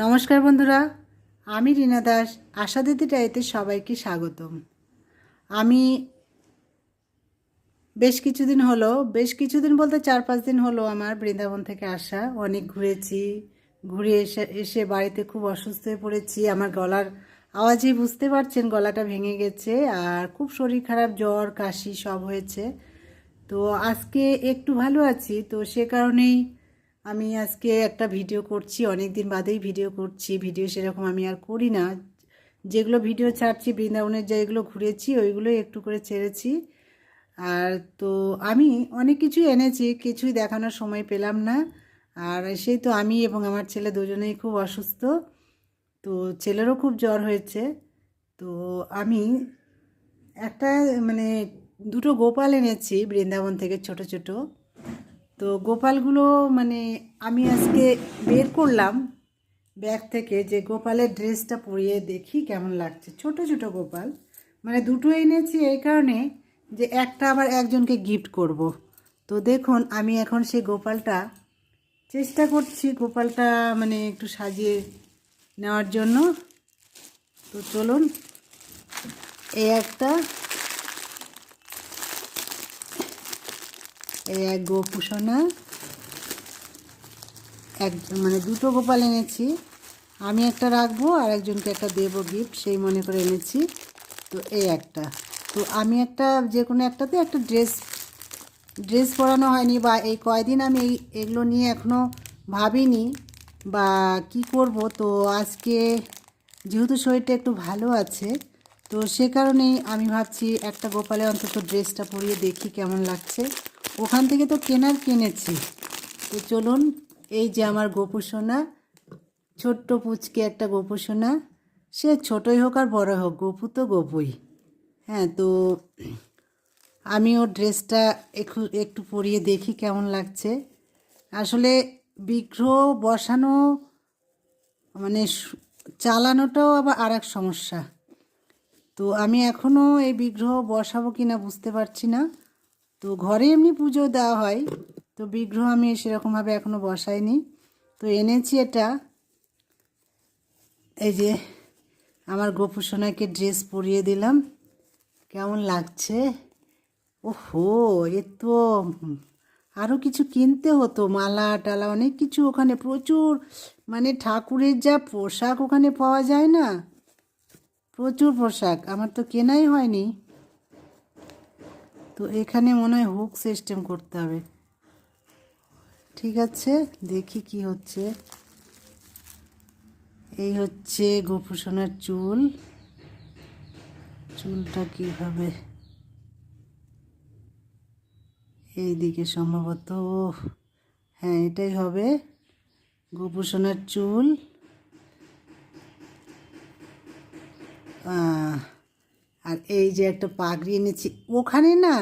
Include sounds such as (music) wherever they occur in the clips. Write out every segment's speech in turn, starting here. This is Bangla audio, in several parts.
নমস্কার বন্ধুরা, আমি রীনা দাস, আশা দিদি ডায়েতে সবাইকে স্বাগতম। আমি বেশ কিছুদিন হলো, বেশ কিছুদিন বলতে চার পাঁচ দিন হলো আমার বৃন্দাবন থেকে আসা, অনেক ঘুরেছি, ঘুরে এসে এসে বাড়িতে খুব অসুস্থ হয়ে পড়েছি, আমার গলার আওয়াজেই বুঝতে পারছেন, গলাটা ভেঙে গেছে, আর খুব শরীর খারাপ, জ্বর, কাশি সব হয়েছে। তো আজকে একটু ভালো আছি, তো সে কারণেই আমি আজকে একটা ভিডিও করছি অনেক দিন বাদেই ভিডিও করছি। ভিডিও সেরকম আমি আর করি না। যেগুলো ভিডিও ছাড়ছি, বৃন্দাবনের যেগুলো ঘুরেছি, ওইগুলোই একটু করে ছেড়েছি। আর তো আমি অনেক কিছুই এনেছি, কিছুই দেখানোর সময় পেলাম না। আর সেই তো আমি এবং আমার ছেলে দুজনেই খুব অসুস্থ। তো ছেলেরও খুব জ্বর হয়েছে। তো আমি একটা মানে দুটো গোপাল এনেছি বৃন্দাবন থেকে ছোট ছোট। তো গোপালগুলো মানে আমি আজকে বের করলাম ব্যাগ থেকে যে গোপালের ড্রেসটা পরিয়ে দেখি কেমন লাগছে। ছোট ছোট গোপাল। মানে দুটো এনেছি এই কারণে যে একটা আবার একজনকে গিফট করব। তো দেখুন, আমি এখন সেই গোপালটা চেষ্টা করছি গোপালটা মানে একটু সাজিয়ে নেওয়ার জন্য। তো চলুন, এই একটা এই এক গোপুসোনা এক মানে দুটো গোপাল এনেছি। আমি একটা রাখব আর একজনকে একটা দেবো গিফট সেই মনে করে এনেছি। তো এই একটা। তো আমি একটা যে কোনো একটাতে একটা ড্রেস ড্রেস পরানো হয়নি বা এই কয়দিন আমি এই, এগুলো নিয়ে এখনও ভাবিনি বা কি করব। তো আজকে যেহেতু শরীরটা একটু ভালো আছে, তো সে কারণেই আমি ভাবছি একটা গোপালে অন্তত ড্রেসটা পরিয়ে দেখি কেমন লাগছে। ওখান থেকে তো কেনার কিনেছি। তো চলুন, এই যে আমার গোপুসোনা ছোট্ট পুচকে একটা গোপুসোনা সে ছোটই হোক আর বড় হোক, গোপু তো গোপুই। হ্যাঁ তো আমি ওর ড্রেসটা একটু একটু পরিয়ে দেখি কেমন লাগছে। আসলে বিগ্রহ বসানো মানে চালানোটাও আবার আর এক সমস্যা। তো আমি এখনও এই বিগ্রহ বসাবো কি না বুঝতে পারছি না। তো ঘরে এমনি পুজো দেওয়া হয়, তো বিগ্রহ আমি সেরকমভাবে এখনও বসাইনি। তো এনেছি এটা। এই যে আমার গোপু সোনাকে ড্রেস পরিয়ে দিলাম। কেমন লাগছে? ওহো, এ তো আরও কিছু কিনতে হতো, মালা, টালা, অনেক কিছু ওখানে, প্রচুর মানে ঠাকুরের যা পোশাক ওখানে পাওয়া যায় না। প্রচুর পোশাক, আমার তো কেনাই হয়নি। তো এখানে মনে হয় হুক সিস্টেম করতে হবে। ঠিক আছে, দেখি কি হচ্ছে। এই হচ্ছে গোপুসোনার চুল। চুলটা কীভাবে? এইদিকে সম্ভবত হ্যাঁ এটাই হবে গোপুসোনার চুল। আর এই যে একটা পাগড়ি এনেছি, ওখানে না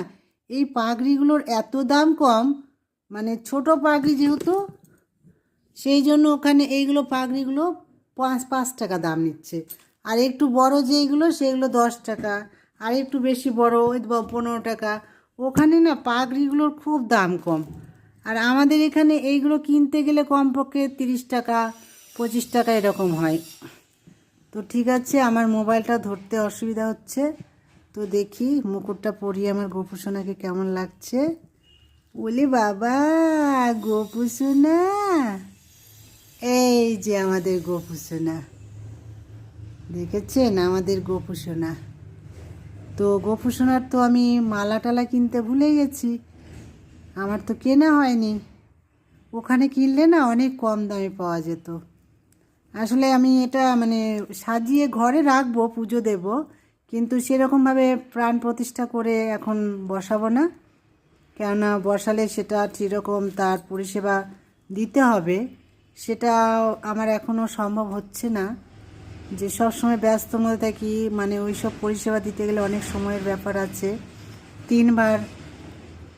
এই পাগড়িগুলোর এত দাম কম মানে ছোট পাগড়ি যেহেতু, সেই জন্য ওখানে এইগুলো পাগড়িগুলো পাঁচ পাঁচ টাকা দাম নিচ্ছে। আর একটু বড় যেইগুলো, সেগুলো দশ টাকা, আর একটু বেশি বড়, ওই পনেরো টাকা, ওখানে না পাগড়িগুলোর খুব দাম কম। আর আমাদের এখানে এইগুলো কিনতে গেলে কমপক্ষে তিরিশ টাকা, পঁচিশ টাকা এরকম হয়। তো ঠিক আছে, আমার মোবাইলটা ধরতে অসুবিধা হচ্ছে। তো দেখি মুকুটটা পরিয়ে আমার গোপুসোনাকে কেমন লাগছে। বলি বাবা, গোপুসোনা। এই যে আমাদের গোপুসোনা। দেখেছেন? আমাদের গোপুসোনা। তো গোপুসোনার তো আমি মালা টালা কিনতে ভুলে গেছি। আমার তো কেনা হয়নি। ওখানে কিনলে না অনেক কম দামে পাওয়া যেত। আসলে আমি এটা মানে সাজিয়ে ঘরে রাখব, পুজো দেব, কিন্তু সেরকমভাবে প্রাণ প্রতিষ্ঠা করে এখন বসাবো না। কেননা বসালে সেটা সেরকম তার পরিষেবা দিতে হবে। সেটা আমার এখনও সম্ভব হচ্ছে না। যে সব সময় ব্যস্ত মধ্যে থাকি মানে ওই সব পরিষেবা দিতে গেলে অনেক সময়ের ব্যাপার আছে। তিনবার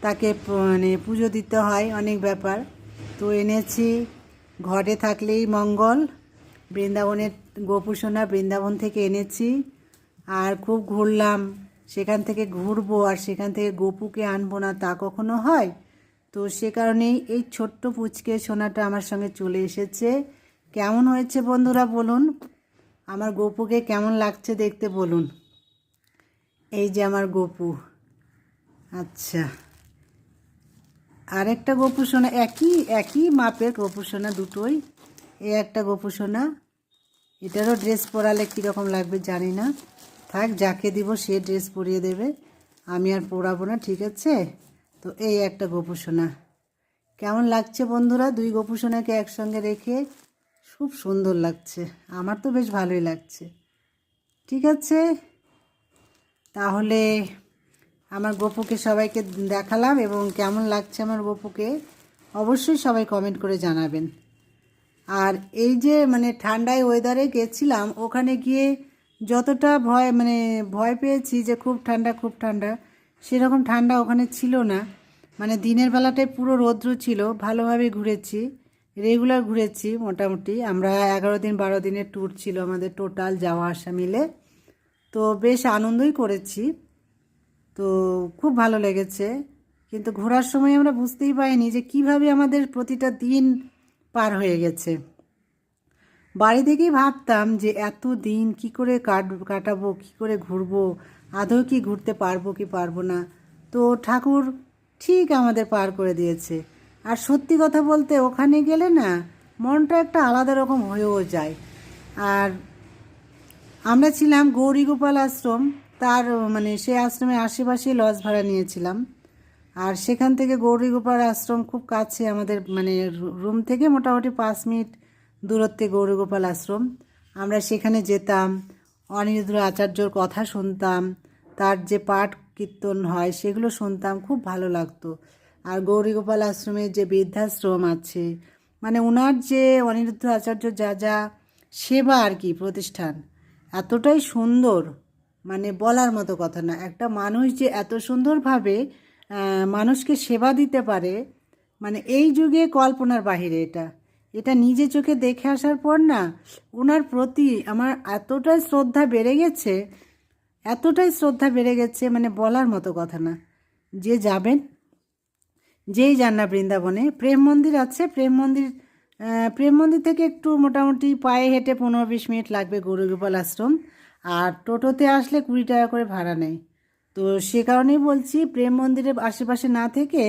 তাকে মানে পুজো দিতে হয়, অনেক ব্যাপার। তো এনেছি, ঘরে থাকলেই মঙ্গল। বৃন্দাবনের গোপুসোনা বৃন্দাবন থেকে এনেছি আর খুব ঘুরলাম। সেখান থেকে ঘুরবো আর সেখান থেকে গোপুকে আনব না, তা কখনো হয়? তো সে কারণেই এই ছোট্ট পুচকে সোনাটা আমার সঙ্গে চলে এসেছে। কেমন হয়েছে বন্ধুরা বলুন? আমার গপুকে কেমন লাগছে দেখতে বলুন। এই যে আমার গপু। আচ্ছা। আরেকটা গপু সোনা একই একই মাপের গপু সোনা দুটোই। এই একটা গপু সোনা। এটারও ড্রেস পরালে কীরকম লাগবে জানি না। থাক, যাকে দিব সে ড্রেস পরিয়ে দেবে। আমি আর পরাবো না, ঠিক আছে? তো এই একটা গপু সোনা। কেমন লাগছে বন্ধুরা দুই গপু একসঙ্গে রেখে? খুব সুন্দর লাগছে। আমার তো বেশ ভালোই লাগছে। ঠিক আছে? তাহলে আমার গপুকে সবাইকে দেখালাম এবং কেমন লাগছে আমার গপুকে অবশ্যই সবাই কমেন্ট করে জানাবেন। আর এই যে মানে ঠান্ডায় ওয়েদারে গেছিলাম, ওখানে গিয়ে যতটা ভয় মানে ভয় পেয়েছি যে খুব ঠান্ডা খুব ঠান্ডা, সেরকম ঠান্ডা ওখানে ছিল না। মানে দিনের বেলাটায় পুরো রৌদ্র ছিল, ভালোভাবে ঘুরেছি রেগুলার ঘুরেছি মোটামুটি। আমরা এগারো দিন, বারো দিনের ট্যুর ছিল আমাদের টোটাল যাওয়া আসা মিলে। তো বেশ আনন্দই করেছি। তো খুব ভালো লেগেছে। কিন্তু ঘোরার সময় আমরা বুঝতেই পারিনি যে কীভাবে আমাদের প্রতিটা দিন পার হয়ে গেছে। বাড়ি থেকেই ভাবতাম যে এত দিন কি করে কাট, কাটাবো, কি করে ঘুরবো, আদৌ কি ঘুরতে পারব, কি পারব না। তো ঠাকুর ঠিক আমাদের পার করে দিয়েছে। আর সত্যি কথা বলতে ওখানে গেলে না মনটা একটা আলাদা রকম হয়েও যায়। আর আমরা ছিলাম গৌরীগোপাল আশ্রম, তার মানে সেই আশ্রমের আশেপাশে লজ ভাড়া নিয়েছিলাম। আর সেখান থেকে গৌরীগোপাল আশ্রম খুব কাছে আমাদের মানে রুম থেকে মোটামুটি পাঁচ মিনিট দূরত্বে গৌরীগোপাল আশ্রম। আমরা সেখানে যেতাম, অনিরুদ্ধ আচার্যর কথা শুনতাম, তার যে পাঠ কীর্তন হয় সেগুলো শুনতাম, খুব ভালো লাগতো। আর গৌরীগোপাল আশ্রমের যে বৃদ্ধাশ্রম আছে মানে ওনার যে অনিরুদ্ধ আচার্য যা যা সেবা আর কি প্রতিষ্ঠান, এতটাই সুন্দর মানে বলার মতো কথা না। একটা মানুষ যে এত সুন্দরভাবে মানুষকে সেবা দিতে পারে মানে এই যুগে কল্পনার বাহিরে এটা। এটা নিজে চোখে দেখে আসার পর না, ওনার প্রতি আমার এতটাই শ্রদ্ধা বেড়ে গেছে, এতটাই শ্রদ্ধা বেড়ে গেছে মানে বলার মতো কথা না। যে যাবেন, যেই যান না বৃন্দাবনে, প্রেম মন্দির আছে, প্রেম মন্দির প্রেম মন্দির থেকে একটু মোটামুটি পায়ে হেঁটে পনেরো বিশ মিনিট লাগবে গৌরগোপাল আশ্রম, আর টোটোতে আসলে কুড়ি টাকা করে ভাড়া নেয়। তো সে কারণেই বলছি, প্রেম মন্দিরের আশেপাশে না থেকে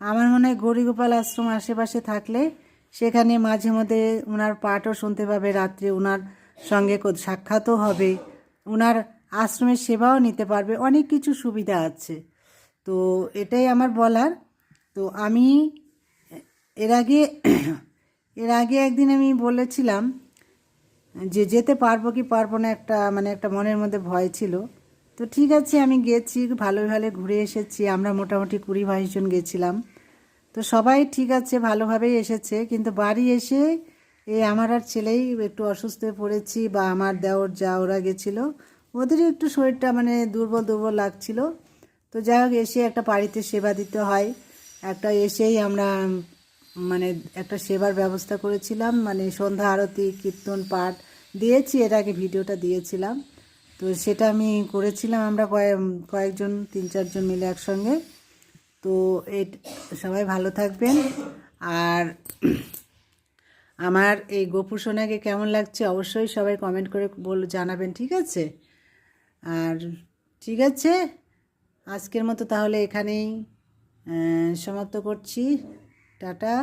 আমার মনে হয় গৌরীগোপাল আশ্রম আশেপাশে থাকলে সেখানে মাঝে মধ্যে ওনার পাঠও শুনতে পাবে, রাত্রে ওনার সঙ্গে সাক্ষাৎও হবে ওনার আশ্রমের সেবাও নিতে পারবে, অনেক কিছু সুবিধা আছে। তো এটাই আমার বলার। তো আমি এর আগে এর আগে একদিন আমি বলেছিলাম যে যেতে পারব কি পারব না একটা মানে একটা মনের মধ্যে ভয় ছিল। তো ঠিক আছে, আমি গেছি, ভালো ভালো ঘুরে এসেছি। আমরা মোটামুটি কুড়ি বাইশ জন গেছিলাম। তো সবাই ঠিক আছে, ভালোভাবেই এসেছে। কিন্তু বাড়ি এসে এই আমার আর ছেলেই একটু অসুস্থ হয়ে পড়েছি বা আমার দেওর যা ওরা গেছিল, ওদের একটু শরীরটা মানে দুর্বল দুর্বল লাগছিল। তো যাই হোক, এসে একটা বাড়িতে সেবা দিতে হয়। একটা এসেই আমরা মানে একটা সেবার ব্যবস্থা করেছিলাম। মানে সন্ধ্যা আরতি, কীর্তন পাঠ দিয়েছি, এর আগে ভিডিওটা দিয়েছিলাম। তো সেটা আমি করেছিলাম, আমরা কয়েক কয়েকজন, তিন চারজন মিলে একসঙ্গে। তো এই সবাই ভালো থাকবেন। আর (clears throat) আমার এই গোপু সোনাকে কেমন লাগছে অবশ্যই সবাই কমেন্ট করে বল, জানাবেন, ঠিক আছে? আর ঠিক আছে, আজকের মতো তাহলে এখানেই সমাপ্ত করছি। টাটা।